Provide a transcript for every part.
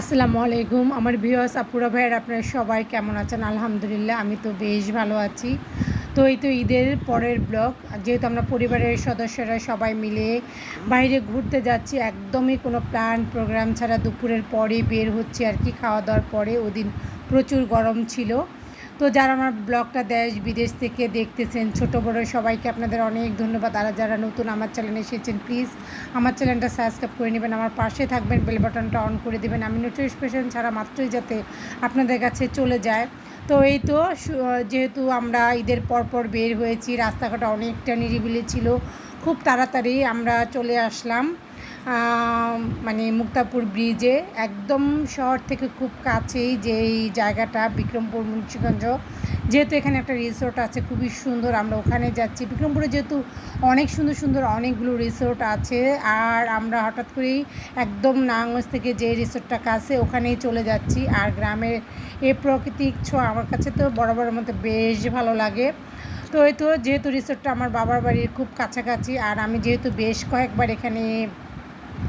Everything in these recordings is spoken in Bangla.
আসসালামু আলাইকুম। আমার ভিউয়ার্স, আপুরা, ভাইয়ের, আপনারা সবাই কেমন আছেন? আলহামদুলিল্লাহ, আমি তো বেশ ভালো আছি। তো এই তো ঈদের পরের ব্লগ। যেহেতু আমরা পরিবারের সদস্যরা সবাই মিলে বাইরে ঘুরতে যাচ্ছি, একদমই কোনো প্ল্যান, প্রোগ্রাম ছাড়া দুপুরের পরে বের হচ্ছে আর কি খাওয়া দাওয়ার পরে। ওদিন প্রচুর গরম ছিল। তো যারা আমার ব্লগটা দেশ বিদেশ থেকে দেখতেছেন, ছোট, বড়, সবাইকে আপনাদের অনেক ধন্যবাদ। আর যারা নতুন আমার চ্যানেলে এসেছেন প্লিজ আমার চ্যানেলটা সাবস্ক্রাইব করে নেবেন, আমার পাশে থাকবেন বেল বাটনটা অন করে দেবেন। আমি নোটিফিকেশন ছাড়া মাত্রই যাতে আপনাদের কাছে চলে যায়। তো এই তো যেহেতু আমরা ঈদের পরপর বের হয়েছি, রাস্তাঘাট অনেকটা নিরিবিলি ছিল, খুব তাড়াতাড়ি আমরা চলে আসলাম। মানে মুক্তাপুর ব্রিজে, একদম শহর থেকে খুব কাছেই যে এই জায়গাটা, বিক্রমপুর মুন্সিগঞ্জ। যেহেতু এখানে একটা রিসোর্ট আছে, খুবই সুন্দর, আমরা ওখানে যাচ্ছি। বিক্রমপুরে যেহেতু অনেক সুন্দর সুন্দর অনেকগুলো রিসোর্ট আছে, আর আমরা হঠাৎ করেই একদম নাঙ্গজ থেকে যে রিসোর্টটা কাছে, ওখানেই চলে যাচ্ছি। আর গ্রামের এ প্রাকৃতিক ছোঁয়া আমার কাছে তো বরাবরের মধ্যে বেশ ভালো লাগে। তো এই তো, যেহেতু রিসোর্টটা আমার বাবার বাড়ির খুব কাছাকাছি, আর আমি যেহেতু বেশ কয়েকবার এখানে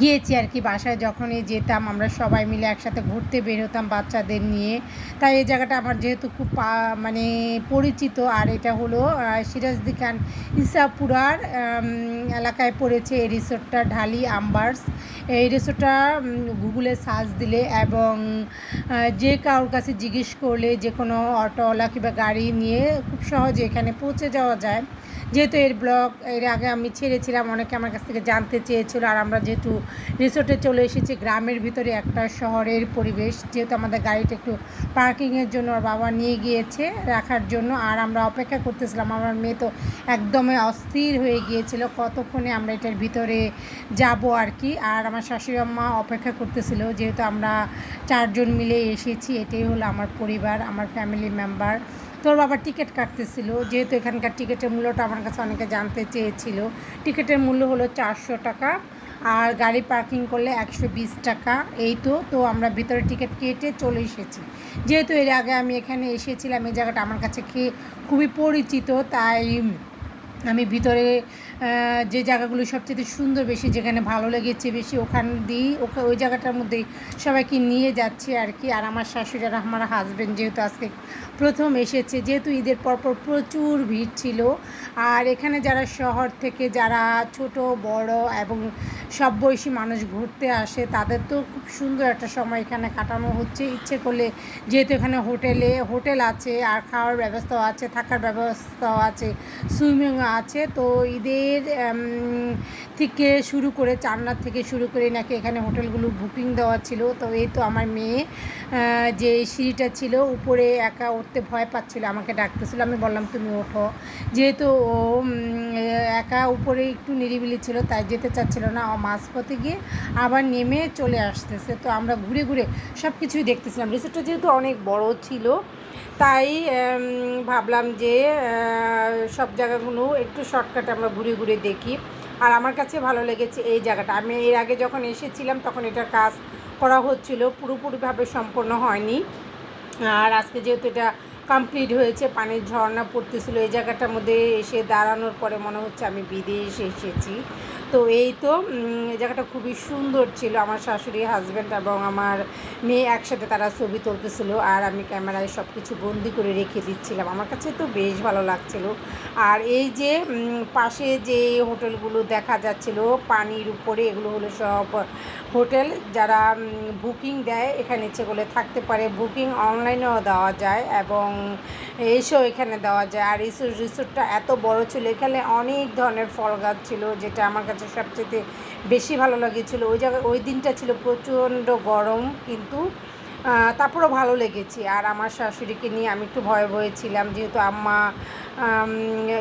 গিয়েছি আর কি বাসায় যখনই যেতাম, আমরা সবাই মিলে একসাথে ঘুরতে বের হতাম বাচ্চাদের নিয়ে। তাই এই জায়গাটা আমার যেহেতু খুব মানে পরিচিত, আর এটা হলো সিরাজদি খান ইসাপুরার এলাকায় পড়েছে এই রিসোর্টটা, ঢালি আম্বার্স। এই রিসোর্টটা গুগলে সার্চ দিলে এবং যে কারোর কাছে জিজ্ঞেস করলে যে কোনো অটোওয়ালা কিংবা গাড়ি নিয়ে খুব সহজে এখানে পৌঁছে যাওয়া যায়। যেহেতু এর ব্লগ, এর আগে আমি ছেড়েছিলাম, অনেকে আমার কাছ থেকে জানতে চেয়েছিল, আর আমরা যেহেতু রিসোর্টে চলে এসেছি। গ্রামের ভিতরে একটা শহরের পরিবেশ, যেহেতু আমাদের গাড়িটা একটু পার্কিংয়ের জন্য ওর বাবা নিয়ে গিয়েছে রাখার জন্য। আর আমরা অপেক্ষা করতেছিলাম, আমার মেয়ে তো একদমই অস্থির হয়ে গিয়েছিল। কতক্ষণে আমরা এটার ভিতরে যাব আর কি? আর আমার শাশুড়ি আম্মা অপেক্ষা করতেছিল, যেহেতু আমরা চারজন মিলে এসেছি, এটাই হলো আমার পরিবার, আমার ফ্যামিলি মেম্বার তোর বাবা টিকিট কাটতেছিল, যেহেতু এখানকার টিকিটের মূল্যটা আমার কাছে অনেকে জানতে চেয়েছিল। টিকিটের মূল্য হলো চারশো টাকা। আর গাড়ি পার্কিং করলে একশো বিশ টাকা। এই তো তো আমরা ভিতরে টিকিট কেটে চলে এসেছি। যেহেতু এর আগে আমি এখানে এসেছিলাম, এই জায়গাটা আমার কাছে খেয়ে খুবই পরিচিত, তাই আমি ভিতরে যে জায়গাগুলো সবচেয়ে সুন্দর বেশি, যেখানে ভালো লেগেছে বেশি, ওখান দিয়েই ওকে ওই জায়গাটার মধ্যেই সবাইকে নিয়ে যাচ্ছি আর কি। আর আমার শাশুড়ি আর আমার হাজব্যান্ড যেহেতু আজকে প্রথম এসেছে, যেহেতু ঈদের পরপর প্রচুর ভিড় ছিল। আর এখানে যারা শহর থেকে যারা ছোট, বড় এবং সব বয়সী মানুষ ঘুরতে আসে, তাদের তো খুব সুন্দর একটা সময় এখানে কাটানো হচ্ছে। ইচ্ছে করলে যেহেতু এখানে হোটেলে, হোটেল আছে, আর খাওয়ার ব্যবস্থাও আছে, থাকার ব্যবস্থাও আছে সুইমিংও আছে, তো ঈদের থেকে শুরু করে চান্নার থেকে শুরু করে নাকি এখানে হোটেলগুলো বুকিং দেওয়া ছিল। তো এই তো আমার মেয়ে যে সিঁড়িটা ছিল, উপরে একা উঠতে ভয় পাচ্ছিল, আমাকে ডাকতেছিল। আমি বললাম, তুমি ওঠো। যেহেতু ও একা উপরে একটু নিরিবিলি ছিল, তাই যেতে চাচ্ছিল না। ও মাঝপথে গিয়ে আবার নেমে চলে আসতেছে। তো আমরা ঘুরে ঘুরে সব কিছুই দেখতেছিলাম। রিসোর্টটা যেহেতু অনেক বড় ছিল, তাই ভাবলাম যে সব জায়গাগুলো একটু শর্টকাটে আমরা ঘুরে ঘুরে দেখি। আর আমার কাছে ভালো লেগেছে এই জায়গাটা। আমি এর আগে যখন এসেছিলাম, তখন এটার কাজ করা হচ্ছিল। পুরোপুরিভাবে সম্পন্ন হয়নি। আর আজকে যেহেতু এটা কমপ্লিট হয়েছে, পানির ঝর্ণা পড়তেছিল, এই জায়গাটার মধ্যে এসে দাঁড়ানোর পরে মনে হচ্ছে আমি বিদেশে এসেছি। তো এই তো এই জায়গাটা খুবই সুন্দর ছিল, আমার শাশুড়ি হাজব্যান্ড এবং আমার মেয়ে একসাথে তারা ছবি তুলতেছিল আর আমি ক্যামেরায় সব কিছু বন্দি করে রেখে দিচ্ছিলাম। আমার কাছে তো বেশ ভালো লাগছিল। আর এই যে পাশে যে হোটেলগুলো দেখা যাচ্ছিল, পানির উপরে এগুলো হলো সব হোটেল যারা বুকিং দেয় এখানে ইচ্ছে করলে থাকতে পারে। বুকিং অনলাইনেও দেওয়া যায় এবং এসেও এখানে দেওয়া যায়। আর রিসোর্ট, রিসোর্টটা এত বড় ছিল, এখানে অনেক ধরনের ফল গাছ ছিল, যেটা আমার কাছে সবচেয়ে বেশি ভালো লাগেছিলো। ওই জায়গায়, ওই দিনটা ছিল প্রচণ্ড গরম, কিন্তু তারপরেও ভালো লেগেছে। আর আমার শাশুড়িকে নিয়ে আমি একটু ভয়ে ভয়ে ছিলাম, যেহেতু আম্মা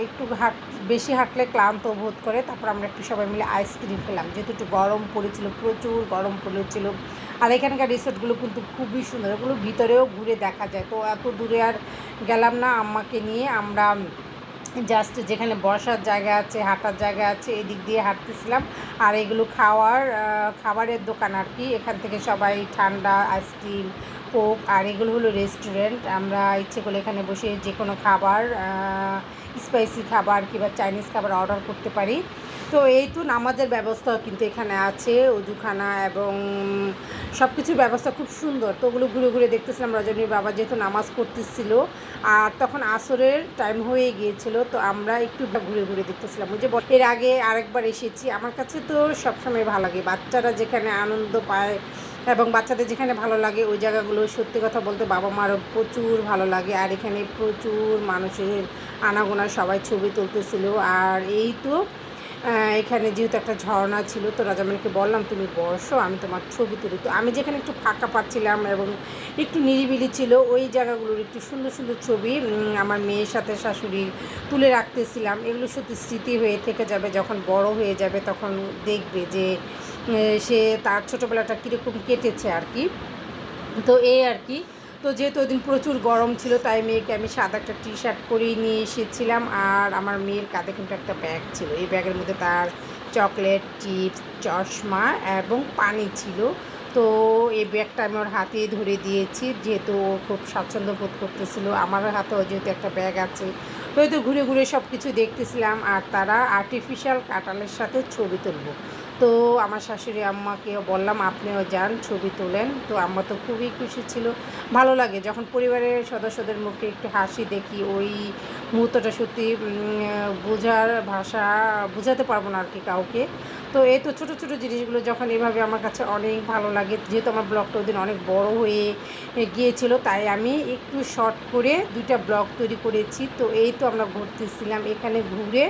একটু হাঁট, বেশি হাঁটলে ক্লান্ত বোধ করে, তারপর আমরা একটু সবাই মিলে আইসক্রিম খেলাম। যেহেতু একটু গরম পড়েছিল, প্রচুর গরম পড়েছিল। আর এখানকার রিসোর্টগুলো কিন্তু খুবই সুন্দর ওগুলো ভিতরেও ঘুরে দেখা যায়। তো এত দূরে আর গেলাম না আম্মাকে নিয়ে, আমরা জাস্ট যেখানে বসার জায়গা আছে, হাঁটার জায়গা আছে, এদিক দিয়ে হাঁটতেছিলাম। আর এগুলো খাওয়ার খাবারের দোকান আর কি। এখান থেকে সবাই ঠান্ডা, আইসক্রিম, কোক, আর এগুলো হলো রেস্টুরেন্ট। আমরা ইচ্ছে করলে এখানে বসে যে কোনো খাবার স্পাইসি খাবার কিংবা চাইনিজ খাবার অর্ডার করতে পারি। তো এই তো নামাজের ব্যবস্থা কিন্তু এখানে আছে অজুখানা এবং সব কিছুর ব্যবস্থা খুব সুন্দর। তো ওগুলো ঘুরে ঘুরে দেখতেছিলাম, রজনীর বাবা যেহেতু নামাজ পড়তেছিল, আর তখন আসরের টাইম হয়ে গিয়েছিল, তো আমরা একটু ঘুরে ঘুরে দেখতেছিলাম। ওই যে এর আগে আরেকবার এসেছি, আমার কাছে তো সবসময় ভালো লাগে। বাচ্চারা যেখানে আনন্দ পায় এবং বাচ্চাদের যেখানে ভালো লাগে, ওই জায়গাগুলো সত্যি কথা বলতে বাবা মারও প্রচুর ভালো লাগে। আর এখানে প্রচুর মানুষের আনাগোনা সবাই ছবি তুলতেছিল। আর এই তো এখানে যেহেতু একটা ঝর্ণা ছিল, তো রাজামানিকে বললাম, তুমি বসো, আমি তোমার ছবি তুলি। তো আমি যেখানে একটু ফাঁকা পাচ্ছিলাম এবং একটু নিরিবিলি ছিল, ওই জায়গাগুলোর একটু সুন্দর সুন্দর ছবি আমার মেয়ের সাথে শাশুড়ি তুলে রাখতেছিলাম। এগুলো সত্যি স্মৃতি হয়ে থেকে যাবে, যখন বড় হয়ে যাবে তখন দেখবে যে সে তার ছোটোবেলাটা কীরকম কেটেছে আর কি। তো এই আর কি তো যেহেতু ওই দিন প্রচুর গরম ছিল, তাই মেয়েকে আমি সাদা একটা টি শার্ট পরেই নিয়ে এসেছিলাম। আর আমার মেয়ের কাঁধে কিন্তু একটা ব্যাগ ছিল। এই ব্যাগের মধ্যে তার চকলেট চিপস চশমা এবং পানি ছিল। তো এই ব্যাগটা আমি ওর হাতেই ধরে দিয়েছি। যেহেতু ও খুব স্বাচ্ছন্দ্য বোধ করতেছিল আমার হাতেও যেহেতু একটা ব্যাগ আছে। তো ঘুরে ঘুরে সব কিছু দেখতেছিলাম। আর তারা আর্টিফিশিয়াল কাটালের সাথে ছবি তুলবো। তো আমার শাশুড়ি আম্মাকে বললাম, আপনিও যান, ছবি তোলেন। তো আম্মা তো খুবই খুশি ছিল। ভালো লাগে যখন পরিবারের সদস্যদের মুখে একটু হাসি দেখি, ওই মুহূর্তটা সত্যি বোঝার ভাষা বোঝাতে পারব না আর কি কাউকে। তো এই তো ছোটো ছোটো জিনিসগুলো যখন এভাবে আমার কাছে অনেক ভালো লাগে, যেহেতু আমার ব্লগটা ওদিন অনেক বড় হয়ে গিয়েছিল, তাই আমি একটু শর্ট করে দুইটা ব্লগ তৈরি করেছি। তো এই তো আমরা ঘুরতেছিলাম এখানে ঘুরে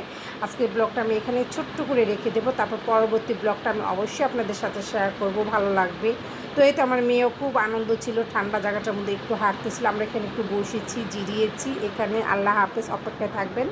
আজকে ব্লগটা আমি এখানে ছোট্ট করে রেখে দেবো, তারপর পরবর্তী ব্লগটা আমি অবশ্যই আপনাদের সাথে শেয়ার করব, ভালো লাগবে। তো এই তো আমার মেয়েও খুব আনন্দ ছিল, ঠান্ডা জায়গাটার মধ্যে একটু হাঁটতেছিল, আমরা এখানে একটু বসেছি, জিরিয়েছি, এখানে আল্লাহ হাফেজ, অপেক্ষায় থাকবেন।